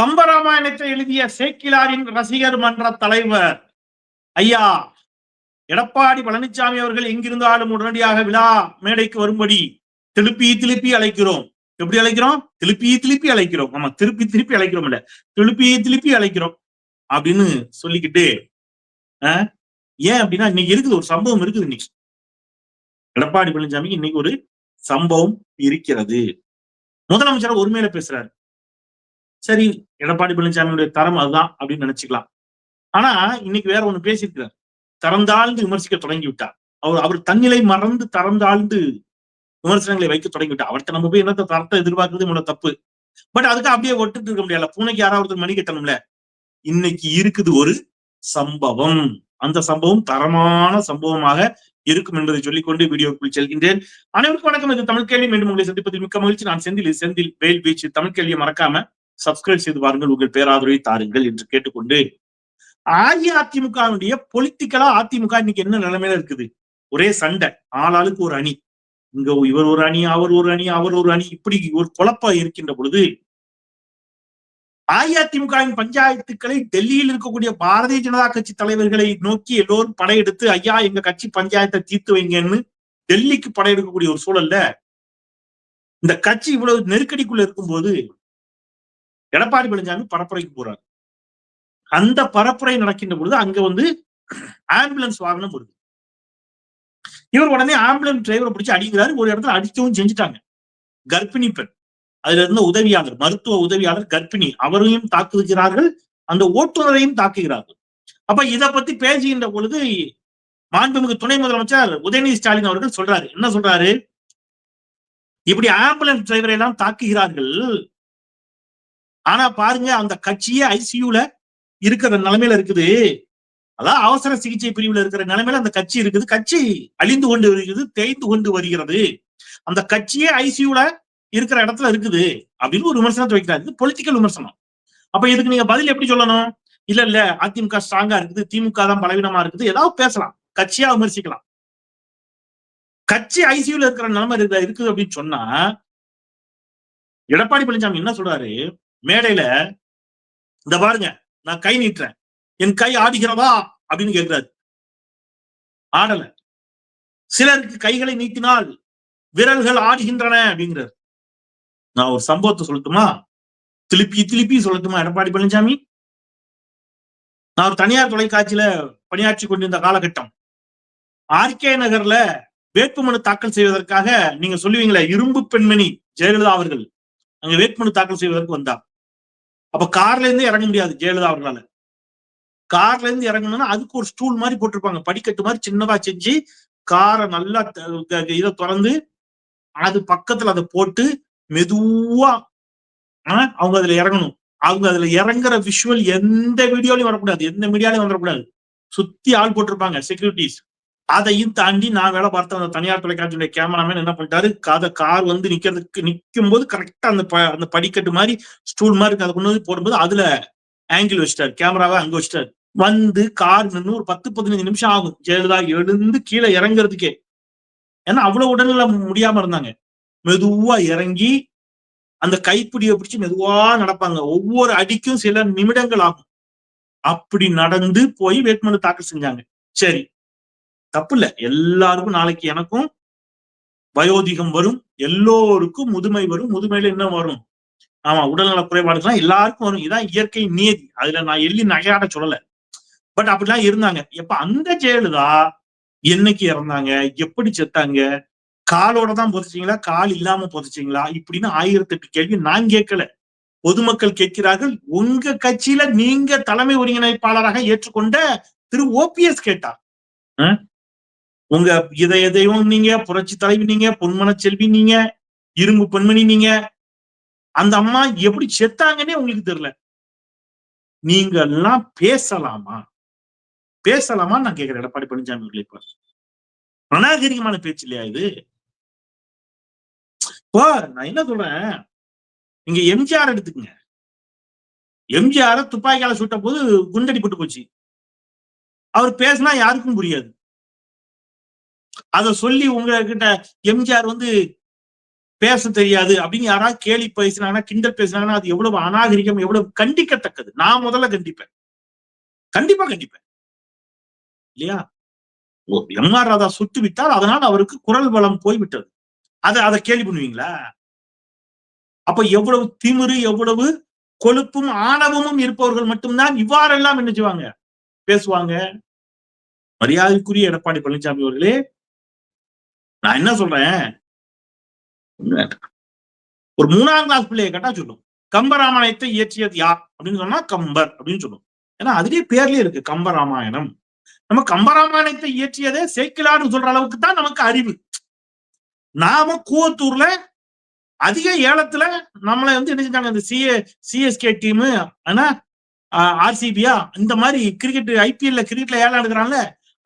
கம்பராமாயணத்தை எழுதிய சேக்கிலாரின் ரசிகர் மன்ற தலைவர். ஐயா எடப்பாடி பழனிசாமி அவர்கள் எங்கிருந்தாலும் உடனடியாக விழா மேடைக்கு வரும்படி திருப்பி திருப்பி அழைக்கிறோம். எப்படி அழைக்கிறோம்? திருப்பி திருப்பி அழைக்கிறோம். ஆமா திருப்பி திருப்பி அழைக்கிறோம் இல்ல. திருப்பி திருப்பி அழைக்கிறோம். அப்படின்னு சொல்லிக்கிட்டு ஏன் அப்படின்னா இன்னைக்கு இருக்குது ஒரு சம்பவம் இருக்குது இன்னைக்கு. எடப்பாடி பழனிசாமிக்கு இன்னைக்கு ஒரு சம்பவம் இருக்கிறது. முதலமைச்சர் ஒருமையில பேசுறாரு. சரி எடப்பாடி பழனிசாமியுடைய தரம் அதுதான் அப்படின்னு நினைச்சுக்கலாம். ஆனா இன்னைக்கு வேற ஒண்ணு பேசியிருக்கிறார். தரந்தாழ்ந்து விமர்சிக்க தொடங்கி விட்டார் அவர் அவர் தன்னிலை மறந்து தரந்தாழ்ந்து விமர்சனங்களை வைக்க தொடங்கி விட்டார் அவர்கிட்ட நம்ம போய் என்னத்த தரத்தை எதிர்பார்க்கறது இவ்வளவு தப்பு. பட் அதுக்கு அப்படியே ஒட்டுட்டு இருக்க முடியல. பூனைக்கு யாராவது மணி கட்டணும்ல. இன்னைக்கு இருக்குது ஒரு சம்பவம். அந்த சம்பவம் தரமான சம்பவமாக இருக்கும் என்பதை சொல்லிக்கொண்டு வீடியோக்குள் செல்கின்றேன். அனைவருக்கும் வணக்கம். இது தமிழ் கேள்வி. மீண்டும் உங்களை சந்திப்பதில் மிக்க மகிழ்ச்சி. நான் செந்தில். செந்தில் வேல் பீச் தமிழ் கேள்வியை மறக்காம சப்ஸ்கிரைப் செய்து பாருங்கள் உங்கள் பேராதரவை தாருங்கள் என்று கேட்டுக்கொண்டு அஇஅதிமுகவுடைய பொலிட்டிக்கலா அதிமுக இன்னைக்கு என்ன நிலைமையில இருக்குது? ஒரே சண்டை. ஆளாளுக்கு ஒரு அணி. இங்க இவர் ஒரு அணி அவர் ஒரு அணி அவர் ஒரு அணி. இப்படி ஒரு குழப்பம் இருக்கின்ற பொழுது அஇஅதிமுகவின் பஞ்சாயத்துக்களை டெல்லியில் இருக்கக்கூடிய பாரதிய ஜனதா கட்சி தலைவர்களை நோக்கி எல்லோரும் படையெடுத்து ஐயா எங்க கட்சி பஞ்சாயத்தை தீர்த்து வைங்கன்னு டெல்லிக்கு படையெடுக்கக்கூடிய ஒரு சூழல்ல இந்த கட்சி இவ்வளவு நெருக்கடிக்குள்ள இருக்கும்போது எடப்பாடி பழனிசாமி பரப்புரைக்கு போறாரு. அந்த பரப்புரை நடக்கின்ற பொழுது அங்க வந்து ஆம்புலன்ஸ் வாகனம் வருது. இவர் உடனே ஆம்புலன்ஸ் டிரைவரை பிடிச்சி அடிக்கிறாரு. ஒரு இடத்துல அடிக்கவும் செஞ்சுட்டாங்க. கர்ப்பிணி பெண். அதுல இருந்த உதவியாளர் மருத்துவ உதவியாளர் கர்ப்பிணி அவரையும் தாக்குகிறார்கள். அந்த ஓட்டுநரையும் தாக்குகிறார்கள். அப்ப இத பத்தி பேசுகின்ற பொழுது மாண்புமிகு துணை முதலமைச்சர் உதயநிதி ஸ்டாலின் அவர்கள் சொல்றாரு. என்ன சொல்றாரு? இப்படி ஆம்புலன்ஸ் டிரைவரை எல்லாம் தாக்குகிறார்கள். ஆனா பாருங்க அந்த கட்சியே ஐசியூல இருக்கிற நிலைமையில இருக்குது. அதான் அவசர சிகிச்சை பிரிவுல இருக்கிற நிலைமையில அந்த கட்சி இருக்குது. கட்சி அழிந்து கொண்டு வருகிறது தேய்ந்து கொண்டு வருகிறது. அந்த கட்சியே ஐசியூல இருக்கிற இடத்துல இருக்குது அப்படின்னு ஒரு விமர்சனத்தை வைக்கிறாரு. இது பொலிட்டிக்கல் விமர்சனம். அப்ப இதுக்கு நீங்க பதில் எப்படி சொல்லணும்? இல்ல இல்ல அதிமுக ஸ்ட்ராங்கா இருக்குது திமுக தான் பலவீனமா இருக்குது. ஏதாவது பேசலாம். கட்சியா விமர்சிக்கலாம். கட்சி ஐசியூல இருக்கிற நிலைமை இருக்குது இருக்குது அப்படின்னு சொன்னா எடப்பாடி பழனிசாமி என்ன சொல்றாரு? மேடையில இந்த பாருங்க நான் கை நீட்டுறேன். என் கை ஆடுகிறதா? அப்படின்னு கேட்கிறாரு. ஆடல. சிலருக்கு கைகளை நீட்டினால் விரல்கள் ஆடுகின்றன அப்படிங்கிறார். நான் ஒரு சம்பவத்தை சொல்லட்டுமா? திருப்பி திருப்பி சொல்லட்டுமா எடப்பாடி பழனிசாமி? நான் ஒரு தனியார் தொலைக்காட்சியில பணியாற்றி கொண்டிருந்த காலகட்டம். ஆர்கே நகர்ல வேட்புமனு தாக்கல் செய்வதற்காக நீங்க சொல்லுவீங்களே இரும்பு பெண்மணி ஜெயலலிதா அவர்கள். அங்க வேட்புமனு தாக்கல் செய்வதற்கு வந்தார். அப்ப கார்ல இருந்து இறங்க முடியாது ஜெயலலிதா அவர்களால. கார்ல இருந்து இறங்கணும்னா அதுக்கு ஒரு ஸ்டூல் மாதிரி போட்டிருப்பாங்க. படிக்கட்டு மாதிரி சின்னதா செஞ்சு காரை நல்லா இதை திறந்து அது பக்கத்துல அதை போட்டு மெதுவா அவங்க அதுல இறங்கணும். அவங்க அதுல இறங்குற விஷுவல் எந்த வீடியோலையும் வரக்கூடாது. எந்த மீடியாலையும் வந்துடக்கூடாது சுத்தி ஆள் போட்டிருப்பாங்க செக்யூரிட்டிஸ் அதையும் தாண்டி நான் வேலை பார்த்த அந்த தனியார் தொலைக்காட்சியுடைய கேமராமேன் என்ன பண்ணிட்டாரு? அதை கார் வந்து நிக்கிறதுக்கு நிற்கும் போது கரெக்டா அந்த ப- அந்த படிக்கட்டு மாதிரி ஸ்டூல் மாதிரி இருக்கு, அதை கொண்டு வந்து போடும்போது அதுல ஆங்கிள் வச்சிட்டாரு. கேமராவை அங்க வச்சிட்டாரு. வந்து கார் நின்று ஒரு பத்து பதினஞ்சு நிமிஷம் ஆகும். ஜெயலலிதா எழுந்து கீழே இறங்குறதுக்கே. ஏன்னா அவ்வளவு உடல்நிலை முடியாம இருந்தாங்க. மெதுவா இறங்கி அந்த கைப்பிடியை பிடிச்சு மெதுவா நடப்பாங்க. ஒவ்வொரு அடிக்கும் சில நிமிடங்கள் ஆகும். அப்படி நடந்து போய் வேட்புமனு தாக்கல் செஞ்சாங்க. சரி. தப்பு இல்ல எல்லாருக்கும் நாளைக்கு எனக்கும் வயோதிகம் வரும். எல்லோருக்கும் முதுமை வரும். முதுமையில என்ன வரும்? ஆமா உடல்நல குறைபாடுகள்லாம் எல்லாருக்கும் வரும். இதான் இயற்கை நியதி அதுல நான் எள்ளி நகையாட சொல்லல. பட் அப்படிலாம் இருந்தாங்க. எப்ப அந்த ஜெயலலிதா என்னைக்கு இறந்தாங்க? எப்படி செத்தாங்க? காலோட தான் புதைச்சிங்களா? கால் இல்லாம புதைச்சிங்களா? இப்படின்னு ஆயிரத்தெட்டு கேள்வி நான் கேட்கல. பொதுமக்கள் கேட்கிறார்கள். உங்க கட்சியில நீங்க தலைமை ஒருங்கிணைப்பாளராக ஏற்றுக்கொண்ட திரு ஓபிஎஸ் கேட்டார். உங்க இதை எதையும் நீங்க புரட்சி தலைவி நீங்க பொன்மன செல்வி நீங்க இரும்பு பெண்மணி நீங்க அந்த அம்மா எப்படி செத்தாங்கன்னே உங்களுக்கு தெரியல. நீங்க எல்லாம் பேசலாமா? பேசலாமா நான் கேட்கிறேன். எடப்பாடி பழனிசாமி அவர்களை இப்ப. அநாகரிகமான பேச்சு இல்லையா இது? இப்போ நான் என்ன சொல்றேன்? இங்க எம்ஜிஆர் எடுத்துக்கங்க. எம்ஜிஆர துப்பாக்கியால சுட்ட போது குண்டடி போட்டு போச்சு. அவர் பேசினா யாருக்கும் புரியாது. அத சொல்லி உங்ககிட்ட எம்ஜிஆர் வந்து பேச தெரியாது அப்படின்னு யாராவது கேலி பேசினாங்கன்னா கிண்டல் பேசினாங்கன்னா அது எவ்வளவு அநாகரிகம் எவ்வளவு கண்டிக்கத்தக்கது. நான் முதல்ல கண்டிப்பேன். கண்டிப்பா கண்டிப்பேன். இல்லையா? எம் ஆர் ராதா சுட்டு விட்டால் அதனால் அவருக்கு குரல் பலம் போய்விட்டது. அதை அதை கேள்வி பண்ணுவீங்களா? அப்ப எவ்வளவு திமிரு எவ்வளவு கொழுப்பும் ஆணவமும் இருப்பவர்கள் மட்டும்தான் இவ்வாறெல்லாம் என்ன செய்வாங்க? பேசுவாங்க. மரியாதைக்குரிய எடப்பாடி பழனிசாமி அவர்களே நான் என்ன சொல்றேன்? ஒரு மூணாம் கிளாஸ் பிள்ளையை கேட்டா சொல்லும். கம்பராமாயணத்தை இயற்றியது யார்? அப்படின்னு சொன்னா கம்பர் அப்படின்னு சொல்லும். ஏன்னா அதுலயே பேர்லயே இருக்கு கம்பராமாயணம். நம்ம கம்பராமாயணத்தை இயற்றியதே சேக்கிலான்னு சொல்ற அளவுக்கு தான் நமக்கு அறிவு. நாம கூவத்தூர்ல அதிக ஏலத்துல நம்மளை வந்து என்ன செஞ்சாங்க? இந்த சிஏ சிஎஸ்கே டீமு ஆனா ஆர்சிபியா இந்த மாதிரி கிரிக்கெட் ஐபிஎல்ல கிரிக்கெட்ல ஏலம் எடுக்கிறான்ல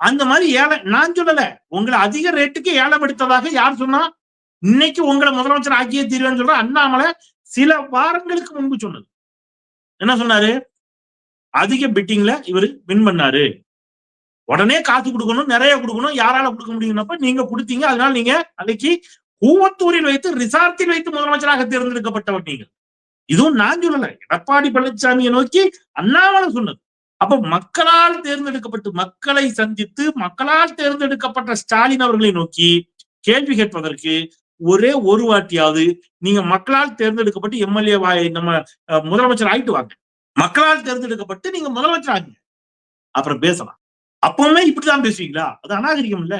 அந்த மாதிரி ஏழை நான் சொல்லல. உங்களை அதிக ரேட்டுக்கு ஏலம் எடுத்ததாக யார் சொன்னா இன்னைக்கு உங்களை முதலமைச்சர் ஆக்கிய தீர்வேன்னு சொல்ற அண்ணாமலை சில வாரங்களுக்கு முன்பு சொன்னது. என்ன சொன்னாரு? அதிக பிட்டிங்ல இவர் வின் பண்ணாரு. உடனே காசு கொடுக்கணும் நிறைய கொடுக்கணும் யாரால கொடுக்க முடியும்னப்ப நீங்க கொடுத்தீங்க. அதனால நீங்க அன்னைக்கு கூவத்தூரில் வைத்து ரிசார்ட்டில் வைத்து முதலமைச்சராக தேர்ந்தெடுக்கப்பட்டவர் நீங்கள். இதுவும் நான் சொல்லல. எடப்பாடி பழனிசாமியை நோக்கி அண்ணாமலை சொன்னது. அப்ப மக்களால் தேர்ந்தெடுக்கப்பட்டு மக்களை சந்தித்து மக்களால் தேர்ந்தெடுக்கப்பட்ட ஸ்டாலின் அவர்களை நோக்கி கேள்வி கேட்பதற்கு ஒரே ஒரு வாட்டியாவது நீங்க மக்களால் தேர்ந்தெடுக்கப்பட்டு எம்எல்ஏ நம்ம முதலமைச்சர் ஆயிட்டு வாங்க. மக்களால் தேர்ந்தெடுக்கப்பட்டு நீங்க முதலமைச்சர் ஆகுங்க. அப்புறம் பேசலாம். அப்பவுமே இப்படிதான் பேசுவீங்களா? அது அநாகரிகம் இல்ல.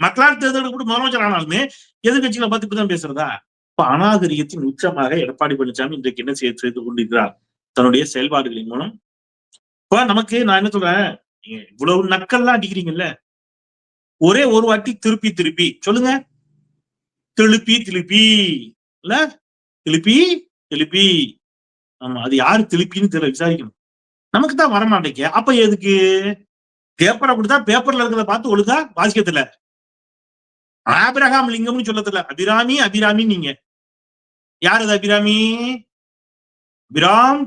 மக்களால் தேர்ந்தெடுக்கப்பட்டு முதலமைச்சர் ஆனாலுமே எதிர்கட்சிகளை பார்த்து இப்படிதான் பேசுறதா? இப்ப அநாகரிகத்தின் உச்சமாக எடப்பாடி பழனிசாமி இன்றைக்கு என்ன செய்து செய்து கொண்டிருக்கிறார்? தன்னுடைய செயல்பாடுகளின் மூலம் இப்ப நமக்கு நான் என்ன சொல்றேன்? நீங்க இவ்வளவு நக்கல்லாம் அடிக்கிறீங்கல்ல? ஒரே ஒரு வாட்டி திருப்பி திருப்பி. சொல்லுங்க. திருப்பி திருப்பி. இல்ல? திருப்பி திருப்பி. ஆமா அது யாரு திருப்பின்னு தெரியல விசாரிக்கணும். நமக்கு தான் வரமாட்டேங்க அப்ப எதுக்கு? பேப்பரை கொடுத்தா பேப்பர்ல இருக்கிறத பார்த்து ஒழுங்கா வாசிக்கத்துல ஆபிரகாம் லிங்கம்னு சொல்லத்துல அபிராமி அபிராமி நீங்க. யார் அது அபிராமி? அபிராம்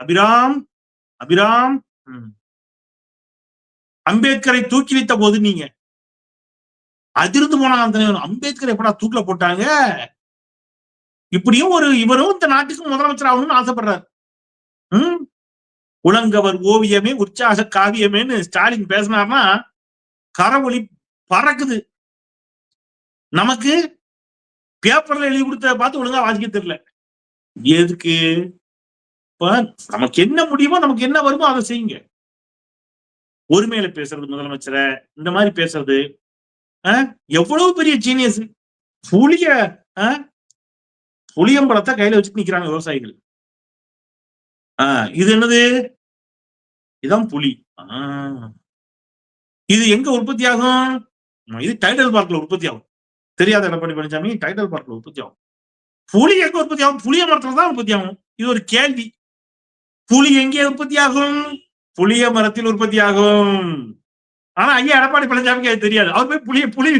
அபிராம். அபிராம் அம்பேத்கரை தூக்கி வைத்த போது நீங்க அதிர்ந்து போனாங்க அந்த அம்பேத்கர் எப்படா தூக்கில போட்டாங்க? இப்படியும் ஒரு இவரும் இந்த நாட்டுக்கு முதலமைச்சர் ஆகணும்னு ஆசைப்படுறாரு. உம் உலங்கவர் ஓவியமே உற்சாக காவியமேன்னு ஸ்டாலின் பேசினார்னா கரவொலி பறக்குது. நமக்கு பேப்பர்ல எழுதி கொடுத்த பார்த்து ஒழுங்கா வாசிக்க தெரியல. எதுக்கு? இப்ப நமக்கு என்ன முடியுமோ நமக்கு என்ன வருமோ அதை செய்யுங்க. ஒருமையில பேசுறது முதலமைச்சரை இந்த மாதிரி பேசுறது எவ்வளவு பெரிய ஜீனியஸ் புளிய புளியம்பழத்தை கையில வச்சுட்டு நிக்கிறாங்க விவசாயிகள். ஆஹ் இது என்னது? இதான் புலி இது எங்க உற்பத்தி ஆகும்? இது டைடல் பார்க்ல உற்பத்தி ஆகும். தெரியாத எடப்பாடி பழனிசாமி டைடல் பார்க்ல உற்பத்தி ஆகும். புலி எங்க உற்பத்தி ஆகும்? புளிய மரத்துல தான் உற்பத்தி ஆகும். இது ஒரு கேள்வி. புலி எங்கே உற்பத்தி ஆகும் புளிய மரத்தில் உற்பத்தி ஆகும் ஆனா ஐயா எடப்பாடி பழனிசாமிக்கு அது தெரியாது. அவர் போய் புளிய புளி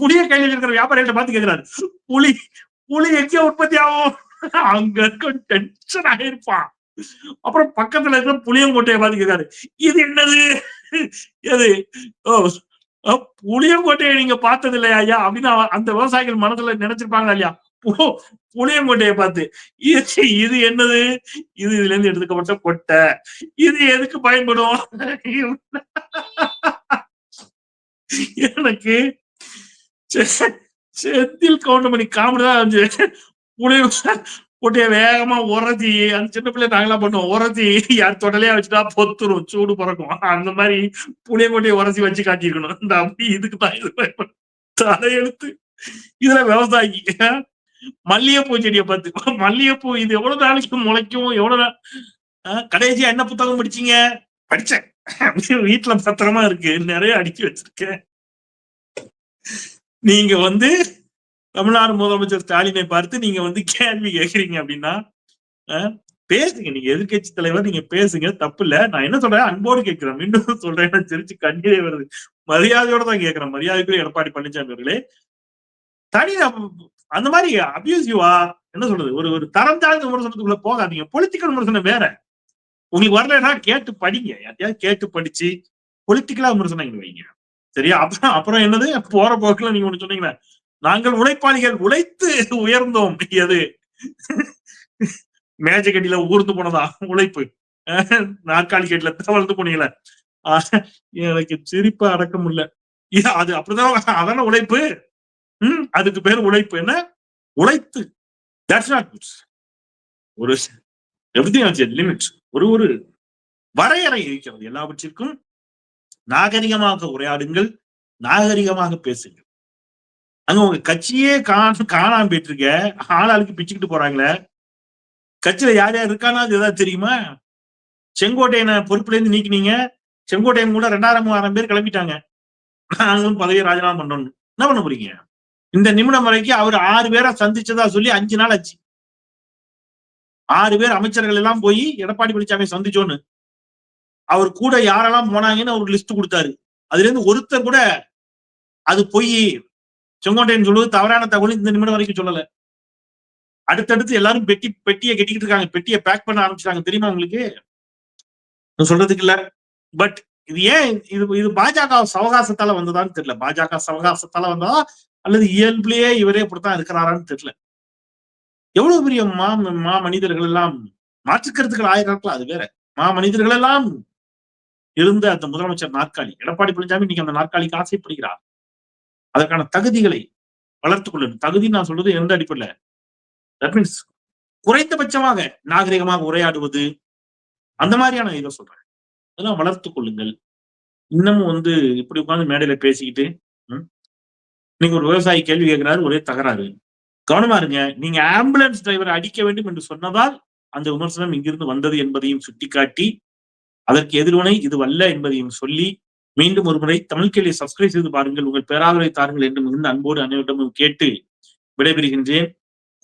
புளிய கையில் இருக்கிற வியாபாரிகிட்ட பார்த்து கேட்கிறாரு புளி புளி எங்கே உற்பத்தி ஆகும் அங்க இருக்க டென்ஷன் ஆகிருப்பான் அப்புறம் பக்கத்துல இருக்கிற புளியங்கோட்டையை பார்த்து கேட்காரு இது என்னது? எது? ஓ புளியங்கோட்டையை நீங்க பார்த்தது இல்லையா ஐயா? அப்படின்னு அந்த விவசாயிகள் மனசுல நினைச்சிருப்பாங்க இல்லையா? புளியங்கொட்டையை பார்த்து இது இது என்னது? இது இதுல இருந்து எடுத்துக்கப்பட்ட கொட்டை இது எதுக்கு பயன்படும்? எனக்கு செந்தில் கவுண்டமணி காமெடி தான் இருந்துச்சு. புளிய கொட்டைய வேகமா உரத்தி அந்த சின்ன பிள்ளை நாங்களாம் பண்ணுவோம். உரத்தி யார் தொடலையா வச்சுட்டா பொத்துரும் சூடு பிறக்கும். அந்த மாதிரி புளிய கொட்டையை உரசி வச்சு காட்டியிருக்கணும். இந்த அப்படி இதுக்கு தான் இது தலையெழுத்து. இதுல விவசாயி மல்லிகைப்பூ செடியை பார்த்து மல்லிகைப்பூ இது எவ்வளவு நாளைக்கு முளைக்கும்? எவ்வளவு கடைசியா என்ன புத்தகம் படிச்சீங்க? படிச்சேன். வீட்டுல பத்திரமா இருக்கு. நிறைய அடுக்கி வச்சிருக்கேன். நீங்க வந்து தமிழ்நாடு முதலமைச்சர் ஸ்டாலினை பார்த்து நீங்க வந்து கேள்வி கேட்கறீங்க அப்படின்னா பேசுங்க. நீங்க எதிர்கட்சி தலைவர் நீங்க பேசுங்க. தப்பு இல்ல. நான் என்ன சொல்றேன்? அன்போடு கேட்கிறேன். மீண்டும் சொல்றேன். சிரிச்சு கண்ணீரே வருது. மரியாதையோட தான் கேட்கிறேன். மரியாதைக்குரிய எடப்பாடி பழனிசாமி அவர்களே தனி அந்த மாதிரி அபியூசிவா என்ன சொல்றது? ஒரு ஒரு தரம் தாழ்ந்த விமர்சனத்துக்குள்ள போகாதீங்க. பொலிட்டிக்கல் விமர்சனம் வேற. உங்களுக்கு வரலன்னா கேட்டு படிங்க. யாரையாவது கேட்டு படிச்சு பொலிட்டிக்கலா விமர்சனம் வைங்க. சரியா? அப்புறம் அப்புறம் என்னது? போற போக்குல நீங்க ஒண்ணு சொன்னீங்களே. நாங்கள் உழைப்பாளிகள் உழைத்து உயர்ந்தோம். எது? கட்டில ஊர்ந்து போனதா? உழைப்பு. நாற்காலி கட்டில தவழ்ந்து போனீங்களே. ஆஹ் எனக்கு சிரிப்பா அடக்க முடியல அது அப்படிதான் அதான உழைப்பு? ம் அதுக்கு பேர் உழைப்பு என்ன? உழைத்து. தட்ஸ் நாட் குட்ஸ் ஒரு எவ்ரிதிங் லிமிட் ஒரு ஒரு வரையறை இருக்கிறது எல்லாவற்றிற்கும். நாகரிகமாக உரையாடுங்கள் நாகரிகமாக பேசுங்கள். அங்க உங்க கட்சியே காண காணாம போயிட்டு இருக்க ஆளாளுக்கு பிச்சுக்கிட்டு போறாங்களே. கட்சியில யார் யார் இருக்கானா அது ஏதாவது தெரியுமா? செங்கோட்டையனை பொறுப்புல இருந்து நீக்கினீங்க. செங்கோட்டையன் கூட ரெண்டாயிரம் மூவாயிரம் பேர் கிளம்பிட்டாங்க. நாங்களும் பதவியை ராஜினாமா பண்ணணும். என்ன பண்ண போறீங்க? இந்த நிமிடம் வரைக்கும் அவர் ஆறு பேரை சந்திச்சதா சொல்லி அஞ்சு நாள் ஆச்சு. ஆறு பேர் அமைச்சர்கள் எல்லாம் போய் எடப்பாடி பழனிசாமி சந்திச்சோன்னு. அவர் கூட யாரெல்லாம் போனாங்கன்னு அவர் லிஸ்ட் கொடுத்தாரு. அதுல இருந்து ஒருத்தர் கூட அது பொய் செங்கோட்டையன் சொல்லுவது தவறான தகவல் இந்த நிமிடம் வரைக்கும் சொல்லல. அடுத்தடுத்து எல்லாரும் பெட்டி பெட்டியை கட்டிக்கிட்டு இருக்காங்க. பெட்டியை பேக் பண்ண ஆரம்பிச்சிட்டாங்க. தெரியுமா உங்களுக்கு? நான் சொல்றதுக்கு இல்ல. பட் இது ஏன் இது இது பாஜக சவகாசத்தால வந்ததான்னு தெரியல. பாஜக சவகாசத்தால வந்ததா அல்லது இயல்பிலேயே இவரே இப்படித்தான் இருக்கிறாரான்னு தெரியல. எவ்வளவு பெரிய மா மா மனிதர்கள் எல்லாம் மாற்றுக்கருத்துக்கள் ஆயிரக்கணக்கில் அது வேற. மா மனிதர்கள் எல்லாம் இருந்த அந்த முதலமைச்சர் நாற்காலி எடப்பாடி பழனிசாமி இன்னைக்கு அந்த நாற்காலிக்கு ஆசைப்படுகிறார். அதற்கான தகுதிகளை வளர்த்துக் கொள்ளணும். தகுதி நான் சொல்றது எந்த அடிப்படையில்? தட் மீன்ஸ் குறைந்தபட்சமாக நாகரிகமாக உரையாடுவது. அந்த மாதிரியான இதை சொல்றேன். அதெல்லாம் வளர்த்துக் கொள்ளுங்கள். இன்னமும் வந்து இப்படி உட்கார்ந்து மேடையில பேசிக்கிட்டு இன்னைக்கு ஒரு விவசாயி கேள்வி கேட்கிறாரு ஒரே தகராறு. கவனமா இருங்க. நீங்க ஆம்புலன்ஸ் டிரைவரை அடிக்க வேண்டும் என்று சொன்னதால் அந்த விமர்சனம் இங்கிருந்து வந்தது என்பதையும் சுட்டிக்காட்டி அதற்கு எதிர்வினை இது வல்ல என்பதையும் சொல்லி மீண்டும் ஒரு முறை தமிழ் கேள்வி சப்ஸ்கிரைப் செய்து பாருங்கள். உங்கள் பேராதரவை தாருங்கள் என்று மிகுந்த அன்போடு அனைவரிடமும் கேட்டு விடைபெறுகின்றேன்.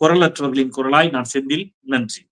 குரலற்றவர்களின் குரலாய் நான் செந்தில். நன்றி.